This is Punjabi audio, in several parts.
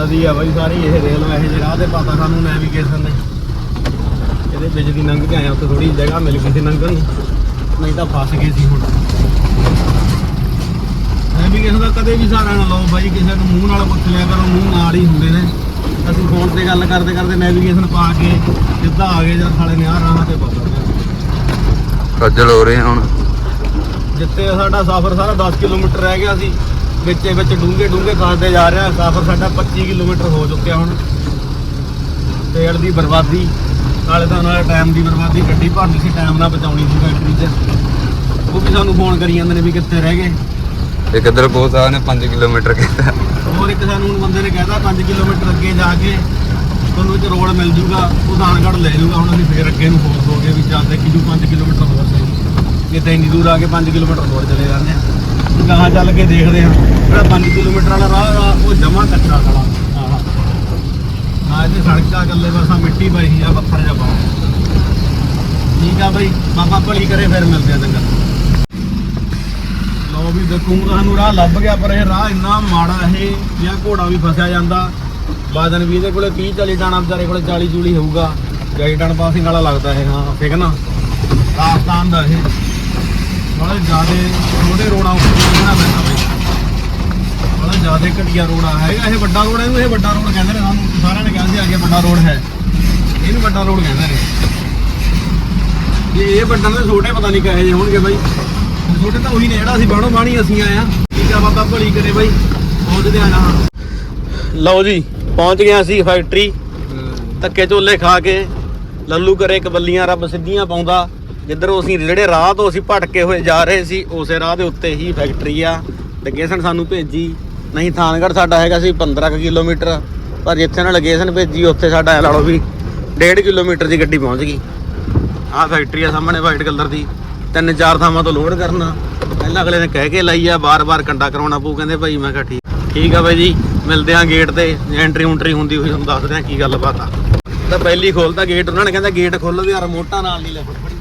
ਨਦੀ ਆ ਬਾਈ ਸਾਰੀ ਇਹ ਰੇਲ ਇਹ ਜੇ ਰਾਹ ਦੇ ਪਤਾ ਸਾਨੂੰ ਨੈਵੀਗੇਸ਼ਨ ਨੇ ਇਹਦੇ ਵਿੱਚ ਦੀ ਲੰਘ ਕੇ ਆਏ ਉੱਥੇ ਥੋੜੀ ਜਗ੍ਹਾ ਮਿਲ ਗਈ ਸੀ ਲੰਘਣ ਨਹੀਂ ਤਾਂ ਫਸ ਗਏ ਸੀ ਹੁਣ। ਨੈਵੀਗੇਸ਼ਨ ਦਾ ਕਦੇ ਵੀ ਸਹਾਰਾ ਨਾ ਲਓ ਬਾਈ ਕਿਸੇ ਨੂੰ ਮੂੰਹ ਨਾਲ ਪੁੱਛ ਲਿਆ ਕਰੋ ਮੂੰਹ ਨਾਲ ਹੀ ਹੁੰਦੇ ਨੇ। ਅਸੀਂ ਫੋਨ ਤੇ ਗੱਲ ਕਰਦੇ ਕਰਦੇ ਨੈਵੀਗੇਸ਼ਨ ਪਾ ਕੇ ਸਿੱਧਾ ਆ ਗਏ ਜਦ ਸਾਲੇ ਨੇ ਰਾਹਾਂ ਤੇ ਪਤਾ ਖੱਜਲ ਹੋ ਰਹੇ ਹੁਣ। ਜਿੱਥੇ ਸਾਡਾ ਸਫ਼ਰ ਸਾਰਾ 10 ਕਿਲੋਮੀਟਰ ਰਹਿ ਗਿਆ ਸੀ। ਵਿੱਚੇ ਵਿੱਚ ਡੂੰਘੇ ਡੂੰਘੇ ਖਾਸਦੇ ਜਾ ਰਿਹਾ ਸਫ਼ਰ ਸਾਡਾ 25 ਕਿਲੋਮੀਟਰ ਹੋ ਚੁੱਕਿਆ ਹੁਣ। ਤੇਲ ਦੀ ਬਰਬਾਦੀ ਨਾਲੇ ਤਾਂ ਨਾਲੇ ਟਾਈਮ ਦੀ ਬਰਬਾਦੀ ਗੱਡੀ ਭਰਨੀ ਸੀ ਟਾਈਮ ਨਾਲ ਪਹੁੰਚਾਉਣੀ ਸੀ ਫੈਕਟਰੀ 'ਚ। ਉਹ ਵੀ ਸਾਨੂੰ ਫੋਨ ਕਰੀ ਜਾਂਦੇ ਨੇ ਵੀ ਕਿੱਥੇ ਰਹਿ ਗਏ। ਇੱਕ ਇੱਧਰ ਬਹੁਤ ਆ ਨੇ 5 ਕਿਲੋਮੀਟਰ ਕੀਤਾ। ਹੋਰ ਇੱਕ ਸਾਨੂੰ ਬੰਦੇ ਨੇ ਕਹਿਤਾ 5 ਕਿਲੋਮੀਟਰ ਅੱਗੇ ਜਾ ਕੇ ਤੁਹਾਨੂੰ ਇੱਕ ਰੋਡ ਮਿਲ ਜੂਗਾ ਉਹ ਦਾਨਗੜ ਲੈ ਜੂਗਾ ਹੁਣ ਅਸੀਂ ਫੇਰ ਅੱਗੇ ਨੂੰ ਫੋਰਸ ਹੋ ਗਏ ਵੀ ਚੱਲ ਦੇਖੀ ਜੂ 5 ਕਿਲੋਮੀਟਰ ਹੋਰ ਸਹੀ। ਜਿੱਥੇ ਇੰਨੀ ਦੂਰ ਆ ਕੇ 5 ਕਿਲੋਮੀਟਰ ਹੋਰ ਚਲੇ ਜਾਂਦੇ ਆ। ਗਾਹਾਂ ਚੱਲ ਕੇ ਦੇਖਦੇ ਆ ਜਿਹੜਾ 5 ਕਿਲੋਮੀਟਰ ਵਾਲਾ ਰਾਹ ਉਹ ਜਮਾ ਕੱਚਾ ਖੜਾ। ਆਹ। ਨਾ ਇਹਦੇ ਸੜਕਾਂ ਇਕੱਲੇ ਬਸਾਂ ਮਿੱਟੀ ਪਈ ਆ ਪੱਥਰ ਜਾ ਪਾ ਠੀਕ ਆ ਬਈ, ਬਾਬਾ ਭਲੀ ਕਰੇ ਫਿਰ ਮਿਲਦੇ ਆ ਚੰਗਾ। ਲਓ ਵੀ ਦੇਖੋ ਹੁਣ ਸਾਨੂੰ ਰਾਹ ਲੱਭ ਗਿਆ, ਪਰ ਇਹ ਰਾਹ ਇੰਨਾ ਮਾੜਾ ਇਹ, ਜਾਂ ਘੋੜਾ ਵੀ ਫਸਿਆ ਜਾਂਦਾ। ਬਾਦਨ ਵੀ ਇਹਦੇ ਕੋਲੇ 30 40 ਟਨ ਵਿਚਾਰੇ ਕੋਲੇ 40 ਜੂਲੀ ਹੋਊਗਾ। ਜਾਈ ਪਾਸਿੰਗ ਵਾਲਾ ਲੱਗਦਾ ਇਹ, ਹਾਂ, ਠੀਕ ਨਾ? ਰਾਜਸਥਾਨ ਦਾ ਇਹ। ਬੜਾ ਜ਼ਿਆਦੇ ਛੋਟੇ ਰੋਡਾਂ ਉੱਪਰ ਲੰਘਣਾ ਪੈਂਦਾ ਬਈ। ਬੜਾ ਜ਼ਿਆਦੇ ਘਟੀਆ ਰੋਡ ਆ ਹੈਗਾ ਇਹ ਵੱਡਾ ਰੋਡ ਹੈ ਇਹ ਵੱਡਾ ਰੋਡ ਕਹਿੰਦੇ ਨੇ ਸਾਨੂੰ। ਸਾਰਿਆਂ ਨੇ ਕਹਿੰਦੇ ਅੱਗੇ ਵੱਡਾ ਰੋਡ ਹੈ। ਇਹਨੂੰ ਵੱਡਾ ਰੋਡ ਕਹਿੰਦੇ ਨੇ। ਇਹ ਵੱਡਾ ਨੇ ਛੋਟੇ ਪਤਾ ਨਹੀਂ ਕਹੇ ਜੇ ਹੋਣਗੇ ਬਾਈ। ਛੋਟੇ ਤਾਂ ਉਹੀ ਨੇ ਜਿਹੜਾ ਅਸੀਂ ਬਾਣੋ ਬਾਣੀ ਅਸੀਂ ਆਏ ਆ ਠੀਕ ਆ ਬਾਬਾ ਭਲੀ ਕਰੇ ਬਾਈ। ਪਹੁੰਚਦੇ ਆ ਨਾ ਲਓ ਜੀ ਪਹੁੰਚ ਗਏ ਅਸੀਂ ਫੈਕਟਰੀ ਧੱਕੇ ਝੋਲੇ ਖਾ ਕੇ। ਲੱਲੂ ਕਰੇ ਕਬੱਲੀਆਂ ਰੱਬ ਸਿੱਧੀਆਂ ਪਾਉਂਦਾ। ਜਿੱਧਰੋਂ ਅਸੀਂ ਜਿਹੜੇ ਰਾਹ ਤੋਂ ਅਸੀਂ ਭਟਕੇ ਹੋਏ ਜਾ ਰਹੇ ਸੀ, ਉਸੇ ਰਾਹ ਦੇ ਉੱਤੇ ਹੀ ਫੈਕਟਰੀ ਆ। ਲੋਕੇਸ਼ਨ ਸਾਨੂੰ ਭੇਜੀ। ਨਹੀਂ, ਥਾਨਗੜ੍ਹ ਸਾਡਾ ਹੈਗਾ ਸੀ 15 ਕੁ ਕਿਲੋਮੀਟਰ। ਪਰ ਜਿੱਥੇ ਨਾਲ ਲੋਕੇਸ਼ਨ ਭੇਜੀ, ਉੱਥੇ ਸਾਡਾ ਐ ਲਾ ਲਓ ਵੀ 1.5 ਕਿਲੋਮੀਟਰ ਦੀ ਗੱਡੀ ਪਹੁੰਚ ਗਈ। ਆਹ ਫੈਕਟਰੀ ਆ ਸਾਹਮਣੇ ਵਾਈਟ ਕਲਰ ਦੀ। ਤਿੰਨ ਚਾਰ ਥਾਵਾਂ ਤੋਂ ਲੋਡ ਕਰਨਾ। ਪਹਿਲਾਂ ਅਗਲੇ ਨੇ ਕਹਿ ਕੇ ਲਾਈ ਆ ਬਾਰ-ਬਾਰ ਕੰਡਾ ਕਰਾਉਣਾ ਪਊ। ਕਹਿੰਦੇ ਭਾਈ, ਮੈਂ ਕਿਹਾ ਠੀਕ ਠੀਕ ਆ ਬਾਈ ਜੀ, ਮਿਲਦੇ ਆ ਗੇਟ ਤੇ। ਐਂਟਰੀ ਉਂਟਰੀ ਹੁੰਦੀ ਹੋਈ, ਤੁਹਾਨੂੰ ਦੱਸਦੇ ਆ ਕੀ ਗੱਲਬਾਤ ਆ। ਤਾਂ ਪਹਿਲੀ ਖੋਲਦਾ ਗੇਟ ਉਹਨਾਂ ਨੇ ਕਹਿੰਦਾ ਗੇਟ ਖੋਲੋ ਤੇ ਯਾਰ ਮੋਟਾ ਨਾਲ ਨਹੀਂ ਲੈ ਫੜੀ।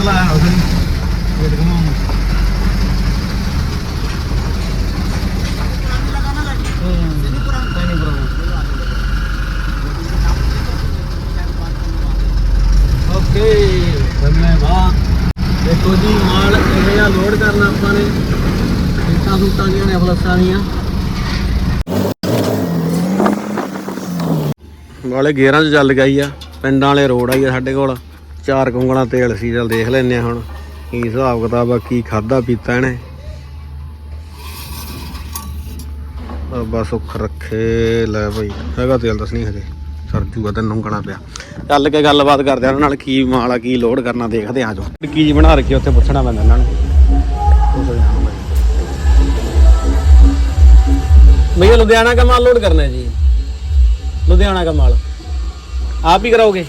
ਮੋਟਰ ਦਾ ਟਾਇਰ ਲਾਇਆ ਉਸ ਨੇ ਦੇਖੋ ਜੀ, ਮਾਲ ਇਹ ਆ ਲੋਡ ਕਰਨਾ ਆਪਾਂ ਨੇ। ਸੀਟਾਂ ਸੂਟਾਂ ਦੀਆਂ ਨੇ ਫਲਸਾਂ ਦੀਆਂ। ਵਾਲੇ ਗੇਰਾਂ 'ਚ ਚੱਲ ਗਈ ਆ, ਪਿੰਡਾਂ ਵਾਲੇ ਰੋਡ ਆਈ ਆ ਸਾਡੇ ਕੋਲ। ਚਾਰ ਕੁੰਗਲਾ ਤੇਲ ਸੀ ਚਲ ਦੇਖ ਲੈਨੇ ਆ ਹੁਣ, ਕੀ ਹਿਸਾਬ ਕਿਤਾਬ ਆ, ਕੀ ਖਾਦਾ ਪੀਤਾ ਇਹਨੇ। ਬਸ ਸੁੱਖ ਰੱਖੇ, ਲੈ ਬਈ, ਹੈਗਾ ਤੇਲ ਦੱਸ ਨਹੀਂ ਹਜੇ ਸਰਜੂਗਾ ਤਾਂ ਨੰਗਣਾ ਪਿਆ। ਚੱਲ ਕੇ ਗੱਲਬਾਤ ਕਰਦੇ ਆ ਉਹਨਾਂ ਨਾਲ ਕੀ ਮਾਲਾ ਕੀ ਲੋਡ ਕਰਨਾ, ਦੇਖਦੇ ਆ ਜੋ। ਕੀ ਜੀ ਬਣਾ ਰੱਖੀ ਉੱਥੇ, ਪੁੱਛਣਾ ਪੈਂਦਾ ਇਹਨਾਂ ਨੂੰ। ਭਈਆ ਲੁਧਿਆਣਾ ਕਾ ਮਾਲ ਲੋਡ ਕਰਨਾ ਜੀ। ਲੁਧਿਆਣਾ ਕਾ ਮਾਲ। ਆਪ ਹੀ ਕਰਾਓਗੇ?